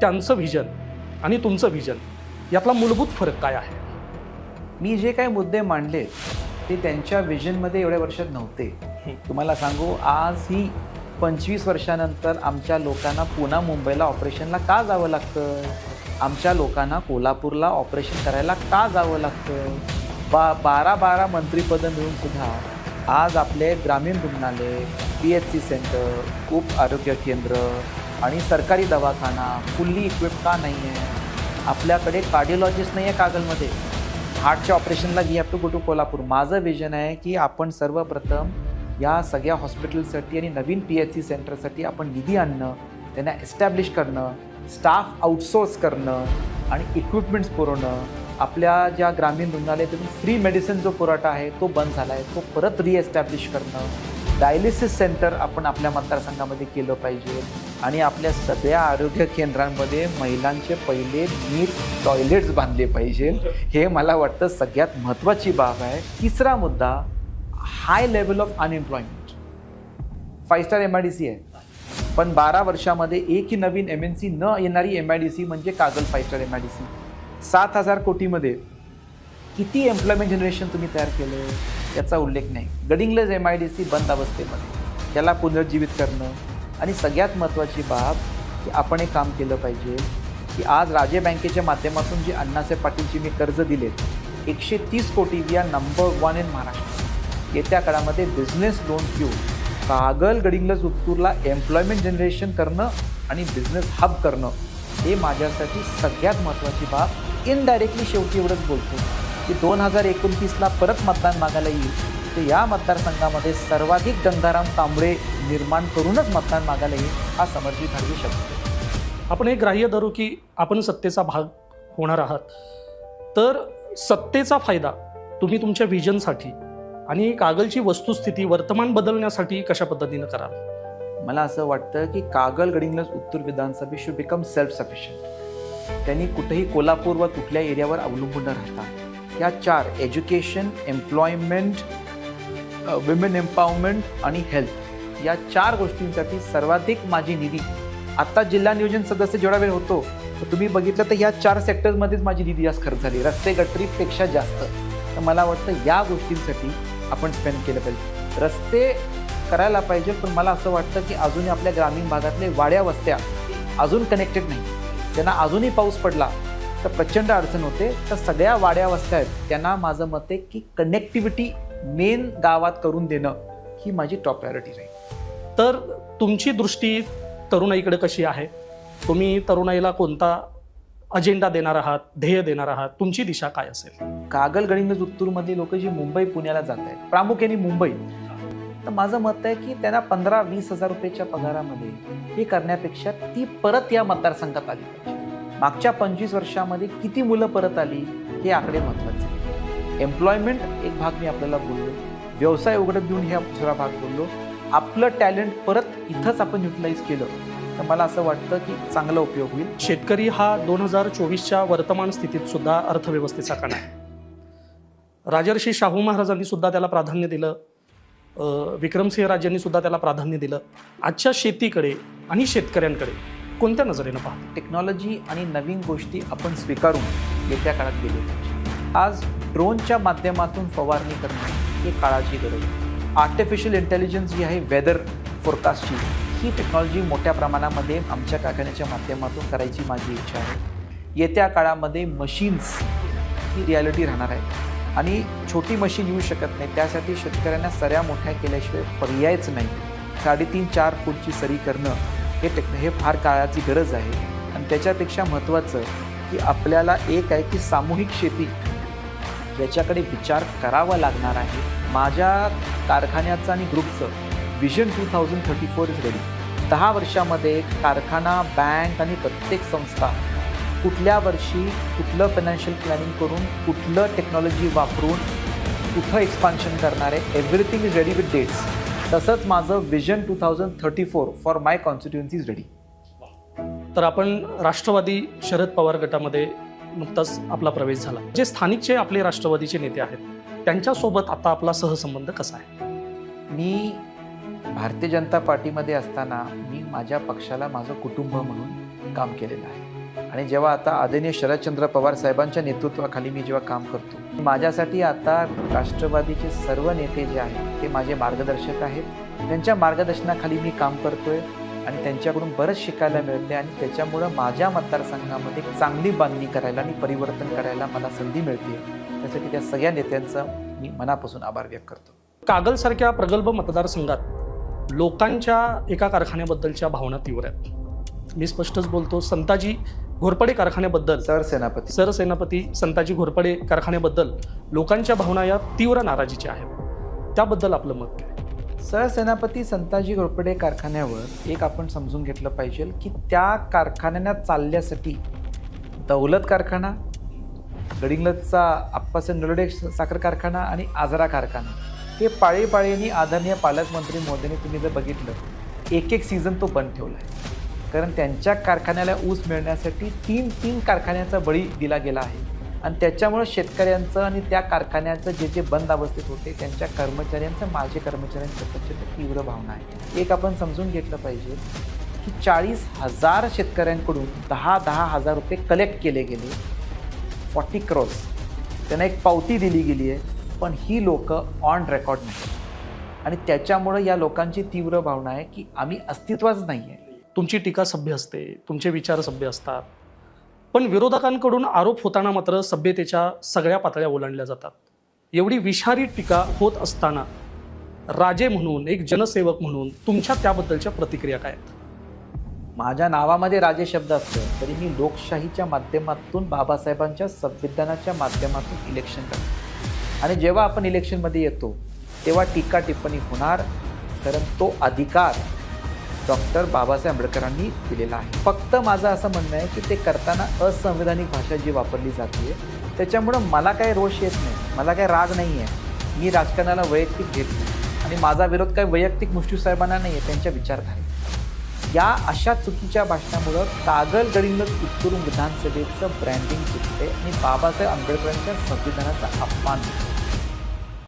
त्यांचं व्हिजन आणि तुमचं व्हिजन यातला मूलभूत फरक काय आहे? मी जे काही मुद्दे मांडले ते त्यांच्या विजनमध्ये एवढ्या वर्षात नव्हते. तुम्हाला सांगू आज ही पंचवीस वर्षानंतर आमच्या लोकांना पुन्हा मुंबईला ऑपरेशनला का जावं लागतं? आमच्या लोकांना कोल्हापूरला ऑपरेशन करायला का जावं लागतं? बा बारा बारा मंत्रिपदं मिळून सुद्धा आज आपले ग्रामीण रुग्णालय पी एच सी सेंटर उप आरोग्य केंद्र आणि सरकारी दवाखाना फुल्ली इक्विप का नाही आहे आपल्याकडे कार्डिओलॉजिस्ट नाही आहे कागलमध्ये हार्टच्या ऑपरेशनला we have to go to Kolhapur. माझं विजन आहे की आपण सर्वप्रथम या सगळ्या हॉस्पिटलसाठी आणि नवीन पी एच सी सेंटरसाठी आपण निधी आणणं त्यांना एस्टॅब्लिश करणं स्टाफ आउटसोर्स करणं आणि इक्विपमेंट्स पुरवणं. आपल्या ज्या ग्रामीण रुग्णालयातून फ्री मेडिसिन जो पुरवठा आहे तो बंद झाला आहे तो परत रिएस्टॅब्लिश करणं. डायलिसिस सेंटर आपण आपल्या मतदारसंघामध्ये केलं पाहिजे. आणि आपल्या सगळ्या आरोग्य केंद्रांमध्ये महिलांचे पहिले नीट टॉयलेट्स बांधले पाहिजे. हे मला वाटतं सगळ्यात महत्त्वाची बाब आहे. तिसरा मुद्दा high level of unemployment five star M I D C आहे. पण बारा वर्षामध्ये एकही नवीन एम एन सी न येणारी एम आय डी सी म्हणजे Kagal five star M I D C सात हजार कोटीमध्ये किती एम्प्लॉयमेंट जनरेशन तुम्ही तयार केलं याचा उल्लेख नाही. Gadhinglaj M I D C बंद अवस्थेमध्ये त्याला पुनर्जीवित करणं आणि सगळ्यात महत्त्वाची बाब की आपण एक काम केलं पाहिजे की आज राजे बँकेच्या माध्यमातून जी अण्णासाहेब पाटीलची मी कर्ज दिलेत एकशे तीस कोटी या नंबर वन इन महाराष्ट्र. येत्या काळामध्ये बिझनेस लोन घेऊन कागल गडिंग्लज उत्तूरला एम्प्लॉयमेंट जनरेशन करणं आणि बिझनेस हब करणं हे माझ्यासाठी सगळ्यात महत्त्वाची बाब. इनडायरेक्टली शेवटी एवढंच बोलतो. की दोन हजार एकोणतीसला परत मतदान मागायला येईल. तर या मतदारसंघामध्ये सर्वाधिक गंगाराम कांबळे निर्माण करूनच मतदान मागायला येईल हा समर्जित ठरवू शकतो. आपण हे ग्राह्य धरू की आपण सत्तेचा भाग होणार आहात. तर सत्तेचा फायदा तुम्ही तुमच्या व्हिजनसाठी आणि कागलची वस्तुस्थिती वर्तमान बदलण्यासाठी कशा पद्धतीनं कराल? मला असं वाटतं की कागल गडिंग्लज उत्तर विधानसभे शुड बिकम सेल्फ सफिशियंट त्यांनी कुठेही कोल्हापूर व कुठल्या एरियावर अवलंबून न राहता या चार एज्युकेशन एम्प्लॉयमेंट विमेन एम्पावरमेंट आणि हेल्थ या चार गोष्टींसाठी सर्वाधिक माझी निधी. आत्ता जिल्हा नियोजन सदस्य जेवढा वेळ होतो तर तुम्ही बघितलं तर ह्या चार सेक्टर्समध्येच माझी निधी जास्त खर्च झाली. रस्ते गटरीपेक्षा जास्त. तर मला वाटतं या गोष्टींसाठी आपण स्पेंड केलं पाहिजे. रस्ते करायला पाहिजे पण मला असं वाटतं की अजूनही आपल्या ग्रामीण भागातले वाड्या वस्त्या अजून कनेक्टेड नाही. त्यांना अजूनही पाऊस पडला तर प्रचंड अडचण होते. तर सगळ्या वाड्या वस्त्या आहेत. त्यांना माझं मत आहे की कनेक्टिव्हिटी मेन गावात करून देणं ही माझी टॉप प्रायोरिटी राहील. तर तुमची दृष्टी तरुणाईकडे कशी आहे? तुम्ही तरुणाईला कोणता अजेंडा देणार आहात? ध्येय देणार आहात? तुमची दिशा काय असेल? कागल गडिंग्लज उत्तूरमधली लोक जी मुंबई पुण्याला जात आहेत. प्रामुख्याने मुंबई. तर माझं मत आहे की त्यांना पंधरा वीस हजार रुपयेच्या पगारामध्ये हे करण्यापेक्षा ती परत या मतदारसंघात आली पाहिजे. मागच्या पंचवीस वर्षामध्ये किती मुलं परत आली हे आकडे महत्त्वाचे एम्प्लॉयमेंट एक भाग मी आपल्याला बोललो. व्यवसाय उघडत देऊन हे दुसरा भाग बोललो. आपलं टॅलेंट परत इथंच आपण युटिलाइज केलं तर मला असं वाटतं की चांगला उपयोग होईल. शेतकरी हा दोन हजार चोवीसच्या वर्तमान स्थितीत सुद्धा अर्थव्यवस्थेचा कणा आहे. राजर्षी शाहू महाराजांनी सुद्धा त्याला प्राधान्य दिलं. विक्रमसिंह राजांनी सुद्धा त्याला प्राधान्य दिलं. आजच्या शेतीकडे आणि शेतकऱ्यांकडे कोणत्या नजरेनं पाहतो? टेक्नॉलॉजी आणि नवीन गोष्टी आपण स्वीकारून येत्या काळात गेले पाहिजे. आज ड्रोनच्या माध्यमातून फवारणी करणं ही काळाची गरज आहे. आर्टिफिशियल इंटेलिजन्स जी आहे वेदर फोरकास्टची ही टेक्नॉलॉजी मोठ्या प्रमाणामध्ये आमच्या कारखान्याच्या माध्यमातून करायची माझी इच्छा आहे. येत्या काळामध्ये मशीन्स ही रियालिटी राहणार आहे. आणि छोटी मशीन येऊ शकत नाही. त्यासाठी शेतकऱ्यांना सऱ्या मोठ्या केल्याशिवाय पर्यायच नाही. साडेतीन चार फूटची सरी करणं हे टेक हे फार काळाची गरज आहे. आणि त्याच्यापेक्षा महत्त्वाचं की आपल्याला एक आहे की सामूहिक शेती. याच्याकडे विचार करावा लागणार आहे. माझ्या कारखान्याचं आणि ग्रुपचं vision two thousand thirty four is ready दहा वर्षामध्ये कारखाना बँक आणि प्रत्येक संस्था कुठल्या वर्षी कुठलं फायनान्शियल प्लॅनिंग करून कुठलं टेक्नॉलॉजी वापरून कुठं एक्सपान्शन करणार आहे everything is ready with dates तसंच माझं vision two thousand thirty four for my constituency is ready तर आपण राष्ट्रवादी शरद पवार गटामध्ये नुकताच आपला प्रवेश झाला. जे स्थानिकचे आपले राष्ट्रवादीचे नेते आहेत त्यांच्यासोबत आता आपला सहसंबंध कसा आहे? मी भारतीय जनता पार्टीमध्ये असताना मी माझ्या पक्षाला माझं कुटुंब म्हणून काम केलेलं आहे. आणि जेव्हा आता आदरणीय शरदचंद्र पवार साहेबांच्या नेतृत्वाखाली मी जेव्हा काम करतो माझ्यासाठी आता राष्ट्रवादीचे सर्व नेते जे आहेत ते माझे मार्गदर्शक आहेत. त्यांच्या मार्गदर्शनाखाली मी काम करतोय आणि त्यांच्याकडून बरंच शिकायला मिळते आणि त्याच्यामुळं माझ्या मतदारसंघामध्ये चांगली बांधणी करायला आणि परिवर्तन करायला मला संधी मिळते त्यासाठी त्या सगळ्या नेत्यांचा मी मनापासून आभार व्यक्त करतो. कागलसारख्या प्रगल्भ मतदारसंघात लोकांच्या एका कारखान्याबद्दलच्या भावना तीव्र आहेत. मी स्पष्टच बोलतो संताजी घोरपडे कारखान्याबद्दल सरसेनापती सरसेनापती संताजी घोरपडे कारखान्याबद्दल लोकांच्या भावना या तीव्र नाराजीच्या आहेत. त्याबद्दल आपलं मत काय? सरसेनापती संताजी घोरपडे कारखान्यावर एक आपण समजून घेतलं पाहिजे की त्या कारखान्यांना चालण्यासाठी दौलत कारखाना गडिंग्लजचा आप्पासाहेब नलोडे साखर कारखाना आणि आजरा कारखाना. हे पाळीपाळीनी आदरणीय पालकमंत्री मोदींनी तुम्ही जर बघितलं एक एक सीझन तो बंद ठेवला आहे कारण त्यांच्या कारखान्याला ऊस मिळण्यासाठी तीन तीन कारखान्याचा बळी दिला गेला आहे. आणि त्याच्यामुळं शेतकऱ्यांचं आणि त्या कारखान्याचं जे जे बंद अवस्थेत होते त्यांच्या कर्मचाऱ्यांचं माझे कर्मचाऱ्यांचं प्रचंड तीव्र भावना आहे. एक आपण समजून घेतलं पाहिजे की चाळीस हजार शेतकऱ्यांकडून दहा दहा हजार रुपये कलेक्ट केले गेले. फॉर्टी क्रॉस त्यांना एक पावती दिली गेली आहे पण ही लोक ऑन रेकॉर्ड नाही आणि त्याच्यामुळं या लोकांची तीव्र भावना आहे की आम्ही अस्तित्वच नाही आहे तुमची टीका सभ्य असते तुमचे विचार सभ्य असतात. पण विरोधकांकडून आरोप होताना मात्र सभ्यतेच्या सगळ्या पातळ्या ओलांडल्या जातात. एवढी विषारी टीका होत असताना राजे म्हणून एक जनसेवक म्हणून तुमच्या त्याबद्दलच्या प्रतिक्रिया काय आहेत? माझ्या नावामध्ये राजे शब्द असतो तरी मी लोकशाहीच्या माध्यमातून बाबासाहेबांच्या संविधानाच्या माध्यमातून इलेक्शन करतो आणि जेव्हा आपण इलेक्शनमध्ये येतो तेव्हा टीका टिप्पणी होणार कारण तो अधिकार डॉक्टर बाबासाहेब आंबेडकरांनी दिलेला आहे. फक्त माझं असं म्हणणं आहे की ते करताना असंविधानिक भाषा जी वापरली जाते त्याच्यामुळं मला काही रोष येत नाही मला काही राग नाही आहे मी राजकारणाला वैयक्तिक घेत नाही आणि माझा विरोध काही वैयक्तिक मुश्ती साहेबांना नाही आहे त्यांच्या विचारधारेत. या अशा चुकीच्या भाषणामुळं कागल गडिंगज विधानसभेचं ब्रँडिंग चुकते आणि बाबासाहेब आंबेडकरांच्या संविधानाचा अपमान होतो